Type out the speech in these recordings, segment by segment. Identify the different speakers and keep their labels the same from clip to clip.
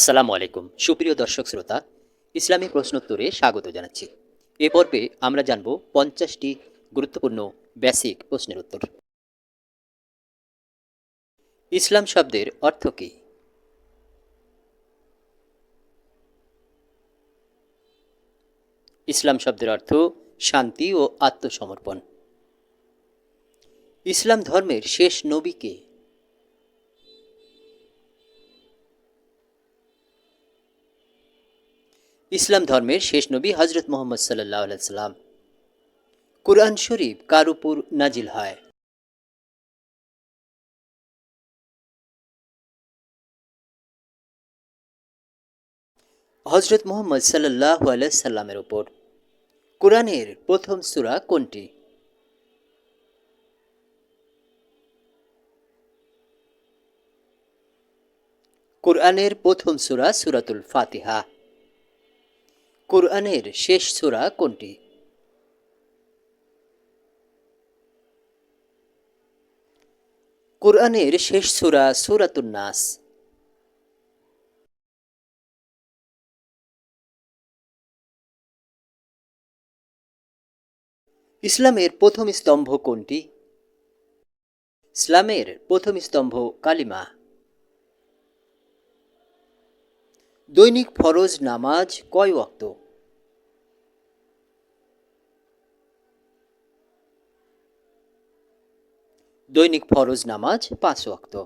Speaker 1: আসসালামু আলাইকুম। সুপ্রিয় দর্শক শ্রোতা, ইসলামী প্রশ্নোত্তরে স্বাগত জানাচ্ছি। এ পর্বে আমরা জানব পঞ্চাশটি গুরুত্বপূর্ণ বেসিক প্রশ্নের উত্তর। ইসলাম শব্দের অর্থ কী? ইসলাম শব্দের অর্থ শান্তি ও আত্মসমর্পণ। ইসলাম ধর্মের শেষ নবীকে ইসলাম ধর্মের শেষ নবী হজরত মোহাম্মদ সাল্লাহ সাল্লাম কুরআন শরীফ কার উপর নাজিল হয়? হজরত মোহাম্মদ সাল্লাহ সাল্লামের ওপর কোরআনের প্রথম সূরা কোনটি? কোরআনের প্রথম সূরা সূরাতুল ফাতিহা। কোরআনের শেষ সূরা কোনটি? কোরআনের শেষ সূরা সূরাতুন ইসলামের প্রথম স্তম্ভ কোনটি? ইসলামের প্রথম স্তম্ভ কালিমা। দৈনিক ফরজ নামাজ কয় ওয়াক্ত? দৈনিক ফরজ নামাজ পাঁচ ওয়াক্ত।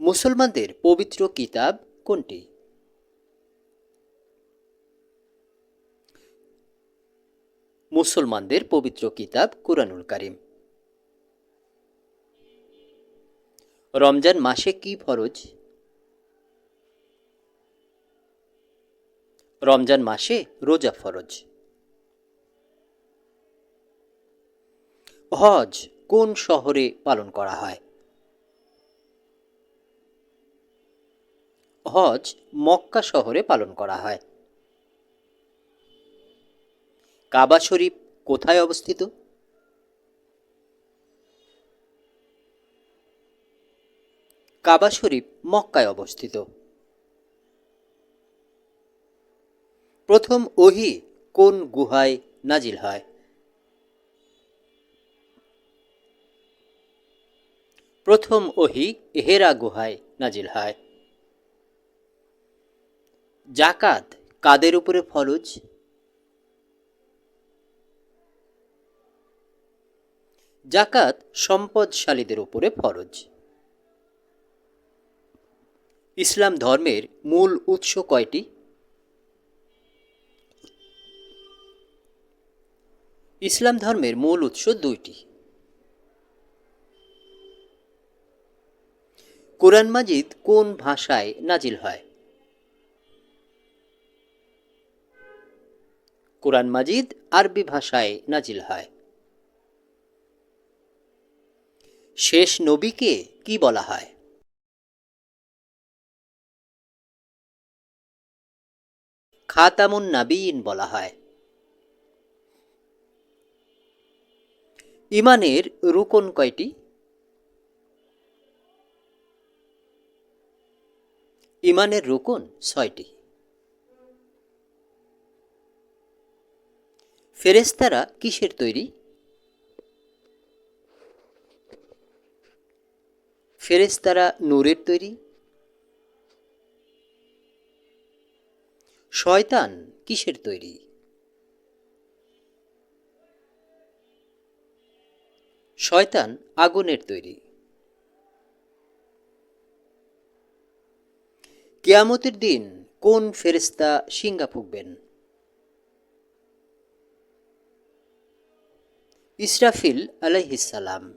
Speaker 1: মুসলমানদের পবিত্র কিতাব কোনটি? মুসলমানদের পবিত্র কিতাব কুরআনুল কারিম। রমজান মাসে কি ফরজ? রমজান মাসে রোজা ফরজ। হজ কোন শহরে পালন করা হয়? হজ মক্কা শহরে পালন করা হয়। কাবা শরীফ কোথায় অবস্থিত? কাবা শরীফ মক্কায় অবস্থিত। প্রথম ওহি কোন গুহায় নাজিল হয়? প্রথম ওহি হেরা গুহায় নাজিল হয়। জাকাত কাদের উপরে ফরজ? জাকাত সম্পদশালীদের উপরে ফরজ। ইসলাম ধর্মের মূল উৎস কয়টি? ইসলাম ধর্মের মূল উৎস দুইটি। কোরআন মাজিদ কোন ভাষায় নাজিল হয়? কোরআন মাজিদ আরবি ভাষায় নাজিল হয়। শেষ নবীকে কি বলা হয়? খাতামুন নাবিন বলা হয়। ইমানের রুকন কয়টি? ইমানের রুকন ছয়টি। ফেরেস্তারা কিসের তৈরি? ফেরেস্তারা নূরের তৈরি? শয়তান কিসের তৈরি? শয়তান আগুনের তৈরি। কেয়ামতের দিন কোন ফেরেস্তা সিঙ্গা ফুকবেন? ইসরাফিল আলাইহিসালাম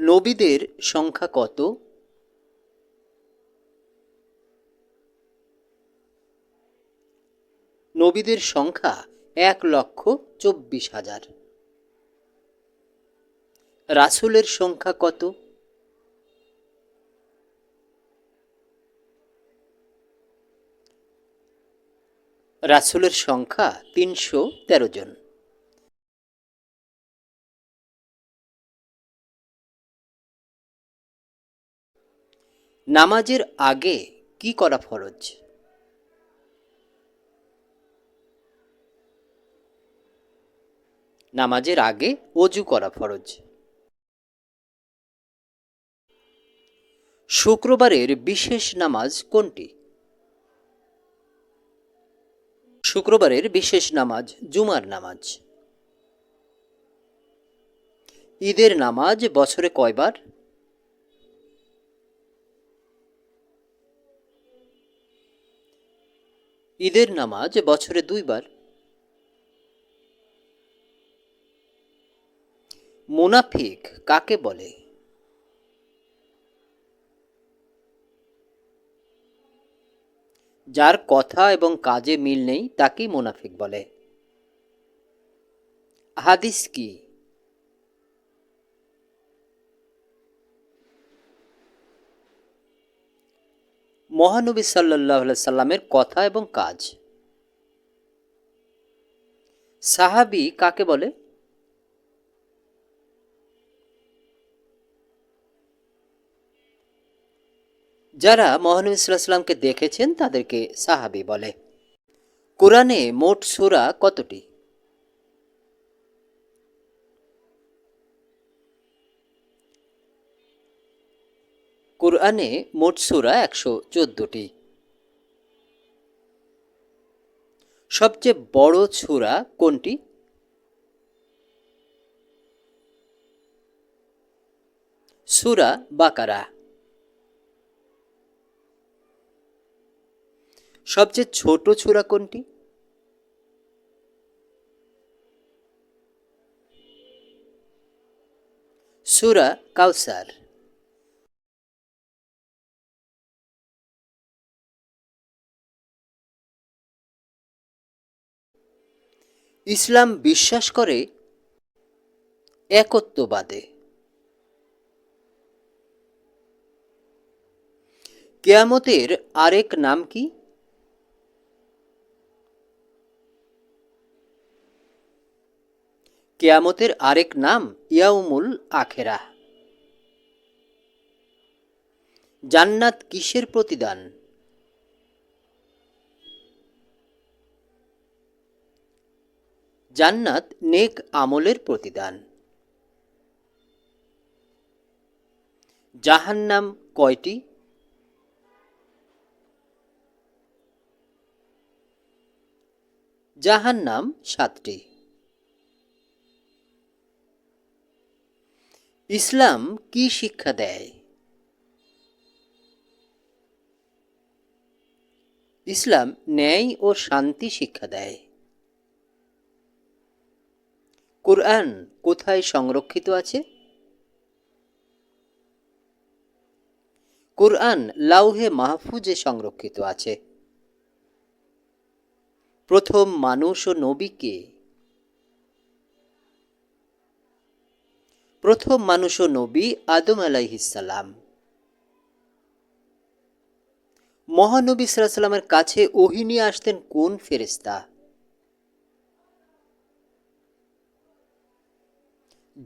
Speaker 1: নবীদের সংখ্যা কত? নবীদের সংখ্যা এক লক্ষ চব্বিশ হাজার। রাসুলের সংখ্যা কত? রাসুলের সংখ্যা তিনশো তেরো জন। নামাজের আগে কি করা ফরজ? নামাজের আগে অজু করা ফরজ। শুক্রবারের বিশেষ নামাজ কোনটি? শুক্রবারের বিশেষ নামাজ জুমার নামাজ। ঈদের নামাজ বছরে কয়বার? ঈদের নামাজ বছরে দুইবার। মুনাফিক কাকে বলে? যার কথা এবং কাজে মিল নেই, তাকেই মুনাফিক বলে। হাদিস কি? মহানবী সাল্লাহ সাল্লামের কথা এবং কাজ। সাহাবি কাকে বলে? যারা মহানবী সাল্লাহ সাল্লামকে দেখেছেন তাদেরকে সাহাবি বলে। কোরআনে মোট সুরা কতটি? কোরআনে মোট সুরা একশো চোদ্দটি। সবচেয়ে বড় ছুরা কোনটি? সুরা বাকারা। সবচেয়ে ছোট ছুরা কোনটি? সুরা কাউসার। ইসলাম বিশ্বাস করে একত্ববাদে। কেয়ামতের আরেক নাম কি? কেয়ামতের আরেক নাম ইয়াউমুল আখেরা। জান্নাত কিসের প্রতিদান? জান্নাত নেক আমলের প্রতিদান। জাহান্নাম কয়টি? জাহান্নাম সাতটি। ইসলাম কি শিক্ষা দেয়? ইসলাম ন্যায় ও শান্তি শিক্ষা দেয়। কোরআন কোথায় সংরক্ষিত আছে? কোরআন লাউহে মাহফুজে সংরক্ষিত আছে। প্রথম মানুষ ও নবীকে প্রথম মানুষ ও নবী আদম আলাইহিসাল্লাম মহানবী সাল্লামের কাছে ওহি নিয়ে আসতেন কোন ফেরেস্তা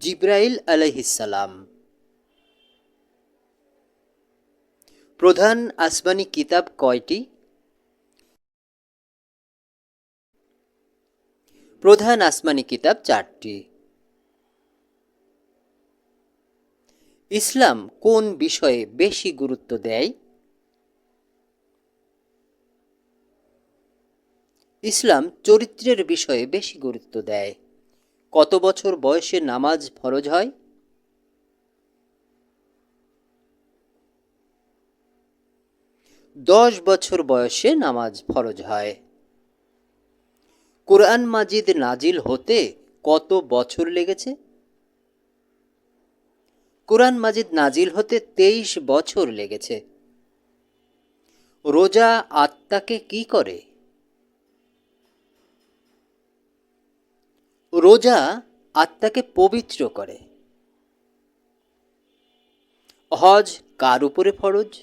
Speaker 1: জিব্রাইল আলাইহিসাল্লাম প্রধান আসমানি কিতাব কয়টি? প্রধান আসমানি কিতাব চারটি। ইসলাম কোন বিষয়ে বেশি গুরুত্ব দেয়? ইসলাম চরিত্রের বিষয়ে বেশি গুরুত্ব দেয়। কত বছর বয়সে নামাজ ফরজ হয়? দশ বছর বয়সে নামাজ ফরজ হয়। কোরআন মাজিদ নাজিল হতে কত বছর লেগেছে? কোরআন মাজিদ নাজিল হতে তেইশ বছর লেগেছে। রোজা আত্মাকে কি করে? রোজা আত্মাকে পবিত্র করে। হজ কার উপরে ফরজ?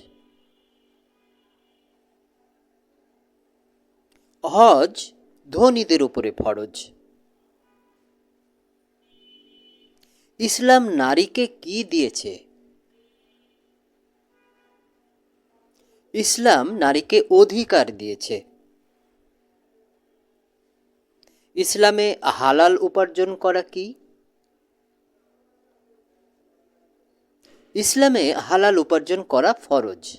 Speaker 1: হজ ধনীদের উপরে ফরজ। ইসলাম নারীকে কি দিয়েছে? ইসলাম নারীকে অধিকার দিয়েছে। ইসলামে হালাল উপার্জন করা কি? ইসলামে হালাল উপার্জন করা ফরজ।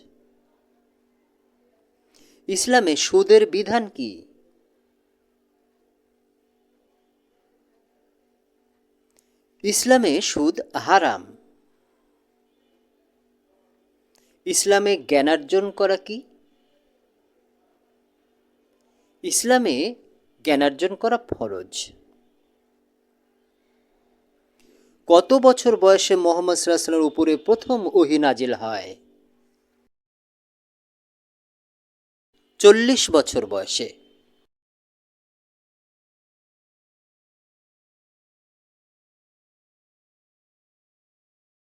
Speaker 1: ইসলামে সুদের বিধান কি? ইসলামে সুদ হারাম। ইসলামে জ্ঞানার্জন করা কি? ইসলামে জ্ঞানার্জন করা ফরজ। কত বছর বয়সে মোহাম্মদ সাল্লামের উপরে প্রথম ওহি নাজিল হয়? চল্লিশ বছর বয়সে।